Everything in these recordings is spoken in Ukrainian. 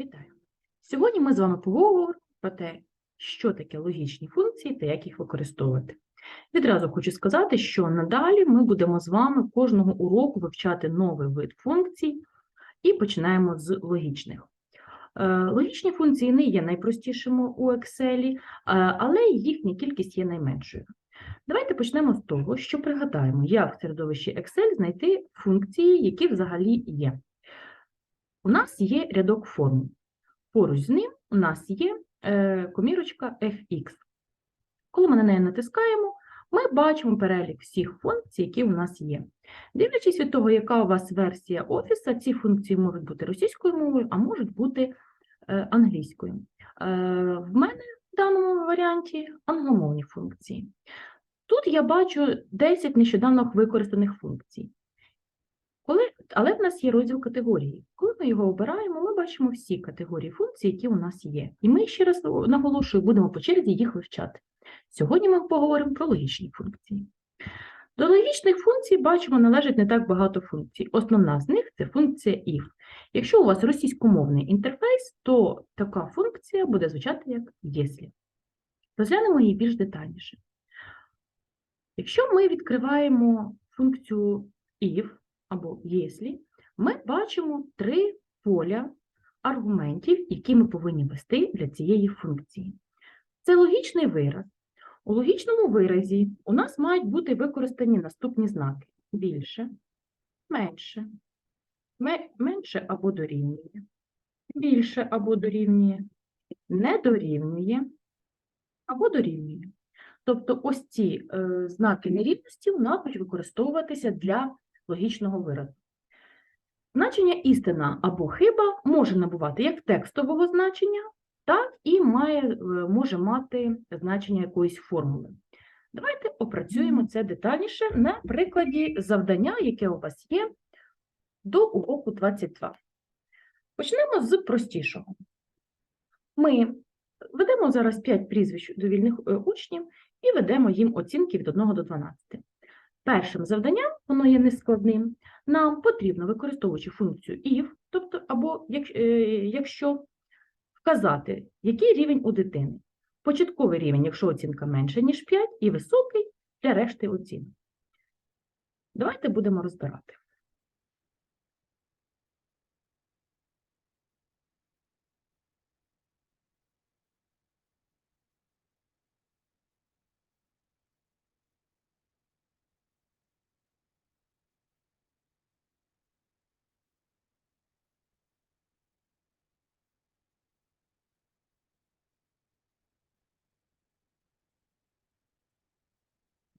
Вітаю! Сьогодні ми з вами поговоримо про те, що таке логічні функції та як їх використовувати. Відразу хочу сказати, що надалі ми будемо з вами кожного уроку вивчати новий вид функцій і починаємо з логічних. Е, Логічні функції не є найпростішими у Excel, е, але їхня кількість є найменшою. Давайте почнемо з того, що пригадаємо, як в середовищі Excel знайти функції, які взагалі є. У нас є рядок формул. Поруч з ним у нас є е, комірочка fx. Коли ми на неї натискаємо, ми бачимо перелік всіх функцій, які у нас є. Дивлячись від того, яка у вас версія офіса, ці функції можуть бути російською мовою, а можуть бути е, англійською. Е, в мене в даному варіанті англомовні функції. Тут я бачу 10 нещодавно використаних функцій. Коли, але в нас є розділ категорії. Коли ми його обираємо, ми бачимо всі категорії функцій, які у нас є. І ми ще раз наголошую, будемо по черзі їх вивчати. Сьогодні ми поговоримо про логічні функції. До логічних функцій, бачимо, належить не так багато функцій. Основна з них це функція if. Якщо у вас російськомовний інтерфейс, то така функція буде звучати як «если». Розглянемо її більш детальніше. Якщо ми відкриваємо функцію if, або «если», ми бачимо три поля аргументів, які ми повинні ввести для цієї функції. Це логічний вираз. У логічному виразі у нас мають бути використані наступні знаки: більше, менше, менше або дорівнює, більше або дорівнює, не дорівнює або дорівнює. Тобто ось ці е, знаки нерівності будуть використовуватися для логічного виразу. Значення істина або хиба може набувати як текстового значення, так і має, е, може мати значення якоїсь формули. Давайте опрацюємо це детальніше на прикладі завдання, яке у вас є до уроку 22. Почнемо з простішого. Ми ведемо зараз 5 прізвищ довільних е, учнів і ведемо їм оцінки від 1 до 12. Першим завданням, воно є нескладним, нам потрібно, використовуючи функцію if, тобто або е, якщо вказати, який рівень у дитини. Початковий рівень, якщо оцінка менша, ніж 5, і високий для решти оцінок. Давайте будемо розбирати.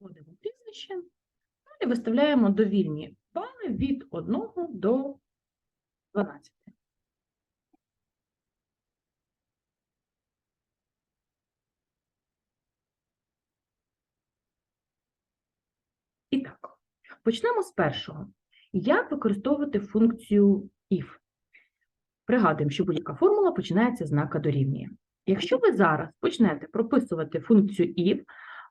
Вводимо прізвище, далі виставляємо довільні бали від 1 до 12. І так, почнемо з першого. Як використовувати функцію if? Пригадуємо, що будь-яка формула починається з знака дорівнює. Якщо ви зараз почнете прописувати функцію if,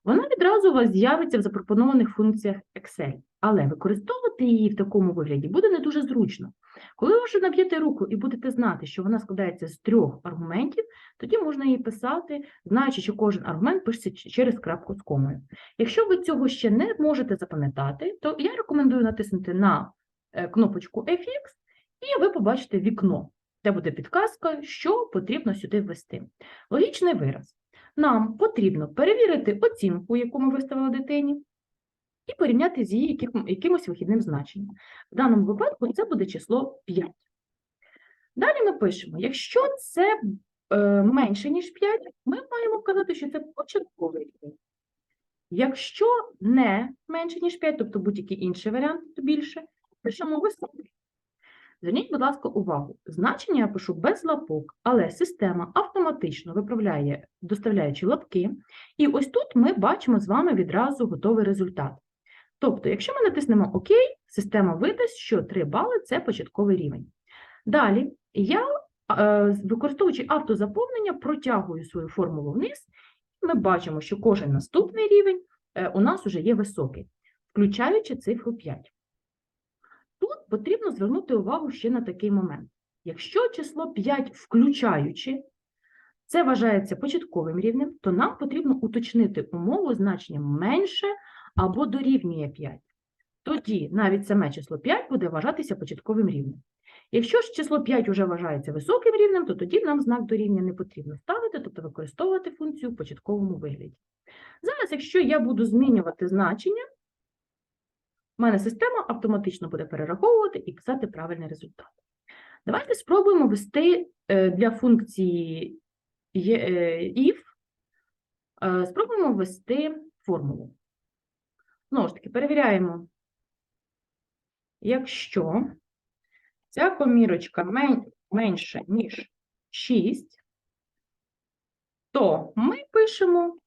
вона відразу у вас з'явиться в запропонованих функціях Excel, але використовувати її в такому вигляді буде не дуже зручно. Коли ви вже наб'єте руку і будете знати, що вона складається з трьох аргументів, тоді можна її писати, знаючи, що кожен аргумент пишеться через крапку з комою. Якщо ви цього ще не можете запам'ятати, то я рекомендую натиснути на е, кнопочку FX, і ви побачите вікно, де буде підказка, що потрібно сюди ввести. Логічний вираз. Нам потрібно перевірити оцінку, яку ми виставили дитині, і порівняти з її якимось вихідним значенням. В даному випадку це буде число 5. Далі ми пишемо, якщо це е, менше, ніж 5, ми маємо вказати, що це початковий рівень. Якщо не менше, ніж 5, тобто будь-який інший варіант, то більше, пишемо високий. Зверніть, будь ласка, увагу. Значення я пишу без лапок, але система автоматично виправляє, доставляючи лапки. І ось тут ми бачимо з вами відразу готовий результат. Тобто, якщо ми натиснемо ОК, система видасть, що 3 бали – це початковий рівень. Далі я, е, використовуючи автозаповнення, протягую свою формулу вниз, і ми бачимо, що кожен наступний рівень е, у нас вже є високий, включаючи цифру 5. Тут потрібно звернути увагу ще на такий момент. Якщо число 5 включаючи, це вважається початковим рівнем, то нам потрібно уточнити умову значенням менше або дорівнює 5. Тоді навіть саме число 5 буде вважатися початковим рівнем. Якщо ж число 5 вже вважається високим рівнем, то тоді нам знак дорівнює не потрібно ставити, тобто використовувати функцію в початковому вигляді. Зараз, якщо я буду змінювати значення, в мене система автоматично буде перераховувати і писати правильний результат. Давайте спробуємо ввести е, для функції е, if, е, спробуємо ввести формулу. Знову ж таки, перевіряємо, якщо ця комірочка мен- менше, ніж 6, то ми пишемо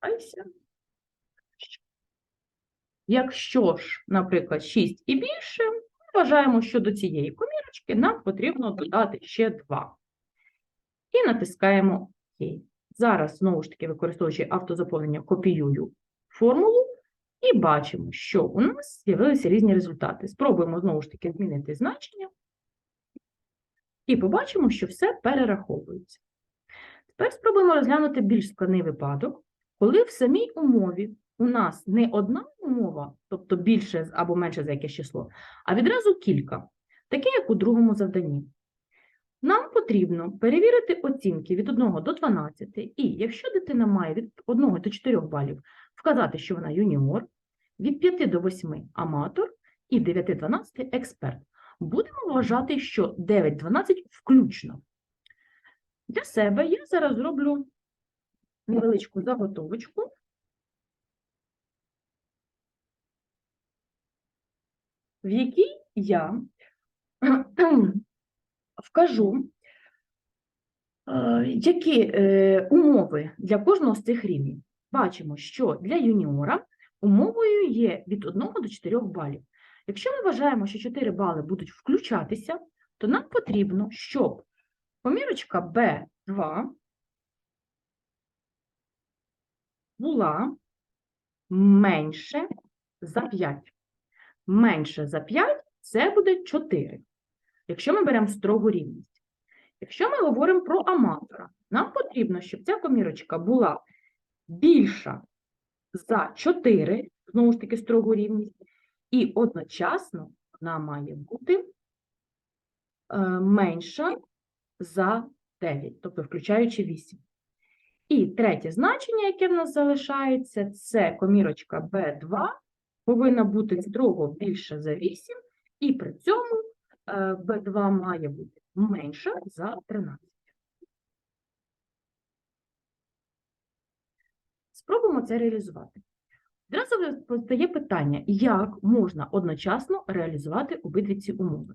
Айся. Якщо ж, наприклад, 6 і більше, ми вважаємо, що до цієї комірочки нам потрібно додати ще 2. І натискаємо ОК. Зараз, знову ж таки, використовуючи автозаповнення, копіюю формулу і бачимо, що у нас з'явилися різні результати. Спробуємо знову ж таки змінити значення. І побачимо, що все перераховується. Тепер спробуємо розглянути більш складний випадок, коли в самій умові у нас не одна умова, тобто більше або менше за якесь число, а відразу кілька, таке як у другому завданні. Нам потрібно перевірити оцінки від 1 до 12, і якщо дитина має від 1 до 4 балів, вказати, що вона юніор, від 5 до 8 аматор і 9-12 експерт. Будемо вважати, що 9-12 включно. Для себе я зараз зроблю невеличку заготовочку. в якій я вкажу, е, які е, умови для кожного з цих рівнів. Бачимо, що для юніора умовою є від 1 до 4 балів. Якщо ми вважаємо, що 4 бали будуть включатися, то нам потрібно, щоб помірочка B2 була менше за 5. Менше за 5 це буде 4, якщо ми беремо строгу рівність. Якщо ми говоримо про аматора, нам потрібно, щоб ця комірочка була більша за 4, знову ж таки строгу рівність, і одночасно вона має бути е, менша за 9, тобто включаючи 8. І третє значення, яке в нас залишається, це комірочка B2 повинна бути строго більше за 8, і при цьому е, B2 має бути менша за 13. Спробуємо це реалізувати. Одразу постає питання, як можна одночасно реалізувати обидві ці умови.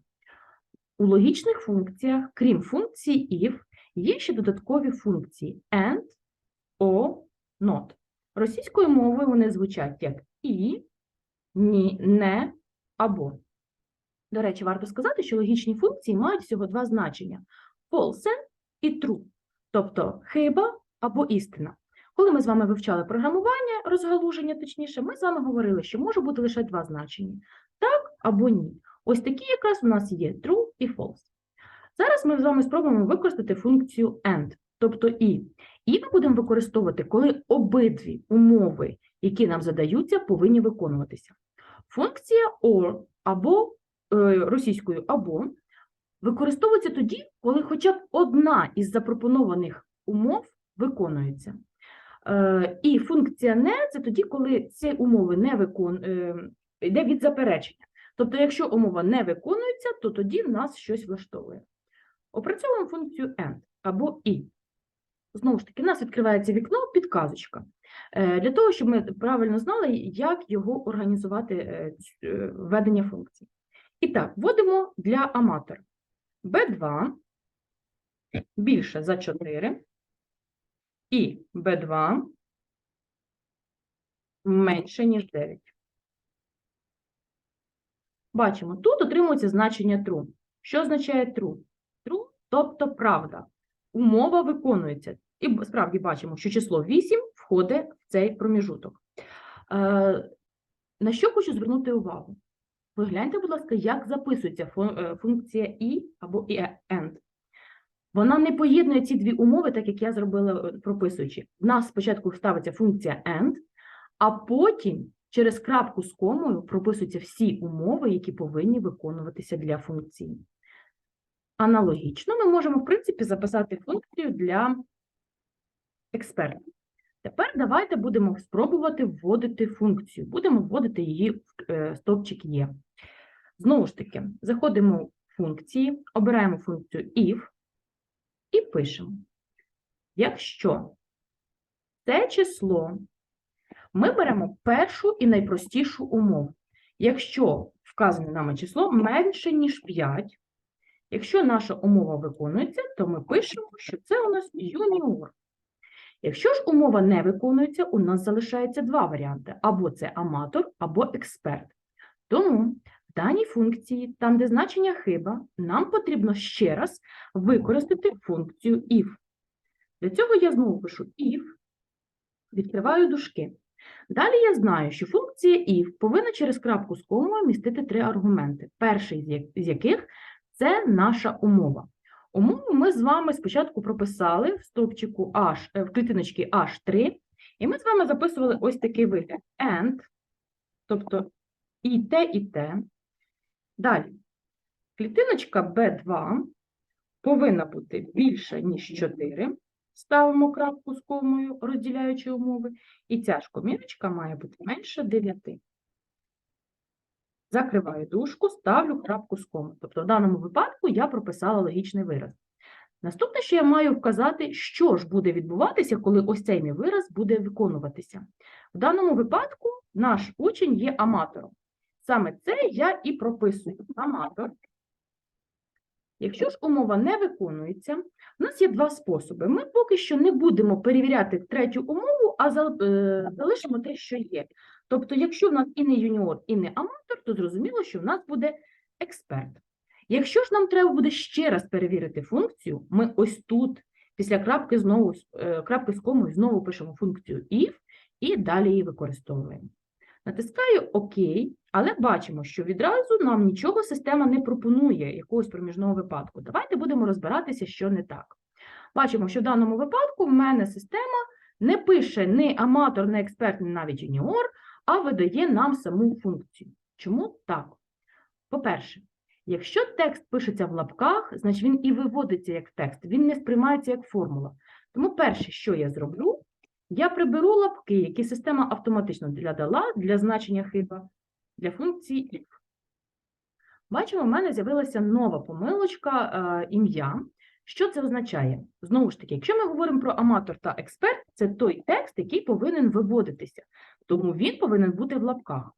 У логічних функціях, крім функції if, є ще додаткові функції and, o, not. Російською мовою вони звучать як і, ні, не або. До речі, варто сказати, що логічні функції мають всього два значення: false і true, тобто хиба або істина. Коли ми з вами вивчали програмування, розгалуження, точніше, ми з вами говорили, що може бути лише два значення: так або ні. Ось такі якраз у нас є true і false. Зараз ми з вами спробуємо використати функцію AND, тобто і. І ми будемо використовувати, коли обидві умови, які нам задаються, повинні виконуватися. Функція OR або е, російською або використовується тоді, коли хоча б одна із запропонованих умов виконується. Е, І функція не це тоді, коли ці умови не викон... е, йде від заперечення. Тобто, якщо умова не виконується, то тоді нас щось влаштовує. Опрацьовуємо функцію AND або і. Знову ж таки, в нас відкривається вікно, підказочка. Е, Для того, щоб ми правильно знали, як його організувати е, е, введення функцій. І так, вводимо для аматора. B2 більше за 4 і B2 менше, ніж 9. Бачимо, тут отримується значення true. Що означає true? True, тобто правда. Умова виконується. І справді бачимо, що число 8 входить в цей проміжуток. Е, На що хочу звернути увагу? Погляньте, будь ласка, як записується е, функція і або and. Вона не поєднує ці дві умови, так як я зробила, е, прописуючи. В нас спочатку ставиться функція and, а потім через крапку з комою прописуються всі умови, які повинні виконуватися для функції. Аналогічно ми можемо, в принципі, записати функцію для експерта. Тепер давайте будемо спробувати вводити функцію. Будемо вводити її в е, стовпчик є. Знову ж таки, заходимо в функції, обираємо функцію if і пишемо. Якщо це число, ми беремо першу і найпростішу умову. Якщо вказане нами число менше, ніж 5, якщо наша умова виконується, то ми пишемо, що це у нас юніор. Якщо ж умова не виконується, у нас залишається два варіанти: або це аматор, або експерт. Тому в даній функції, там, де значення хиба, нам потрібно ще раз використати функцію if. Для цього я знову пишу if, відкриваю дужки. Далі я знаю, що функція if повинна через крапку з комою містити три аргументи, перший з яких це наша умова. Умову ми з вами спочатку прописали в стовпчику H, е, в клітиночці H3, і ми з вами записували ось такий вигляд and, тобто і те, і те. Далі, клітиночка B2 повинна бути більша, ніж 4. Ставимо крапку з комою, розділяючи умови, і ця ж комірочка має бути менше 9. Закриваю дужку, ставлю крапку з комою. Тобто в даному випадку я прописала логічний вираз. Наступне, що я маю вказати, що ж буде відбуватися, коли ось цей мій вираз буде виконуватися. В даному випадку наш учень є аматором. Саме це я і прописую. Аматор. Якщо ж умова не виконується, у нас є два способи. Ми поки що не будемо перевіряти третю умову, а е, залишимо те, що є. Тобто, якщо в нас і не юніор, і не аматор, то зрозуміло, що в нас буде експерт. Якщо ж нам треба буде ще раз перевірити функцію, ми ось тут, після крапки, знову, е, крапки з комою, знову пишемо функцію if і далі її використовуємо. Натискаю ОК, але бачимо, що відразу нам нічого система не пропонує якогось проміжного випадку. Давайте будемо розбиратися, що не так. Бачимо, що в даному випадку в мене система не пише ні аматор, ні експерт, ні навіть юніор, а видає нам саму функцію. Чому так? По-перше, якщо текст пишеться в лапках, значить він і виводиться як текст, він не сприймається як формула. Тому перше, що я зроблю, я приберу лапки, які система автоматично для дала для значення хиба для функції if. Бачимо, в мене з'явилася нова помилочка е, ім'я. Що це означає? Знову ж таки, якщо ми говоримо про аматор та експерт, це той текст, який повинен виводитися, тому він повинен бути в лапках.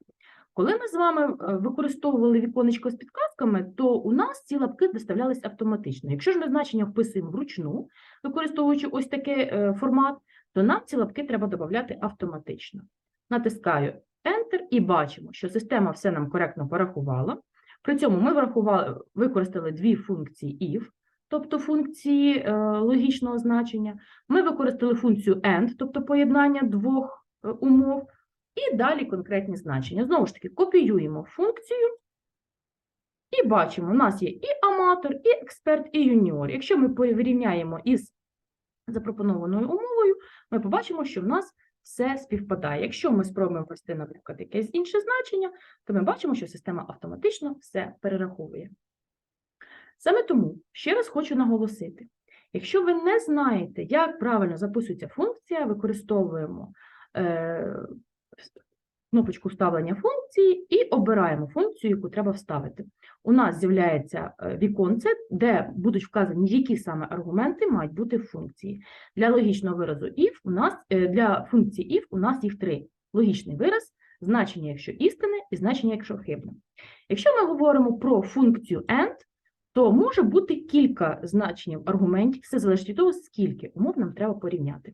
Коли ми з вами е, використовували віконечко з підказками, то у нас ці лапки доставлялись автоматично. Якщо ж ми значення вписуємо вручну, використовуючи ось такий е, формат, то нам ці лапки треба додати автоматично. Натискаю Enter і бачимо, що система все нам коректно порахувала. При цьому ми врахували, використали дві функції if, тобто функції е, логічного значення. Ми використали функцію AND, тобто поєднання двох е, умов, і далі конкретні значення. Знову ж таки, копіюємо функцію і бачимо, у нас є і аматор, і експерт, і юніор. Якщо ми порівняємо із запропонованою умовою, ми побачимо, що в нас все співпадає. Якщо ми спробуємо ввести, наприклад, якесь інше значення, то ми бачимо, що система автоматично все перераховує. Саме тому ще раз хочу наголосити: якщо ви не знаєте, як правильно записується функція, використовуємо е, кнопочку вставлення функції і обираємо функцію, яку треба вставити. У нас з'являється е, віконце, де будуть вказані, які саме аргументи мають бути в функції. Для логічного виразу if у нас е, для функції if у нас їх три: логічний вираз, значення, якщо істинне, і значення, якщо хибне. Якщо ми говоримо про функцію AND, то може бути кілька значень аргументів, все залежить від того, скільки умов нам треба порівняти.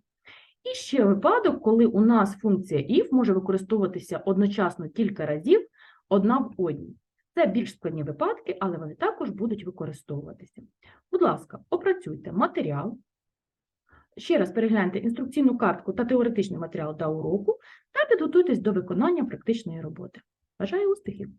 І ще випадок, коли у нас функція if може використовуватися одночасно кілька разів, одна в одній. Це більш складні випадки, але вони також будуть використовуватися. Будь ласка, опрацюйте матеріал. Ще раз перегляньте інструкційну картку та теоретичний матеріал до уроку та підготуйтесь до виконання практичної роботи. Бажаю успіхів!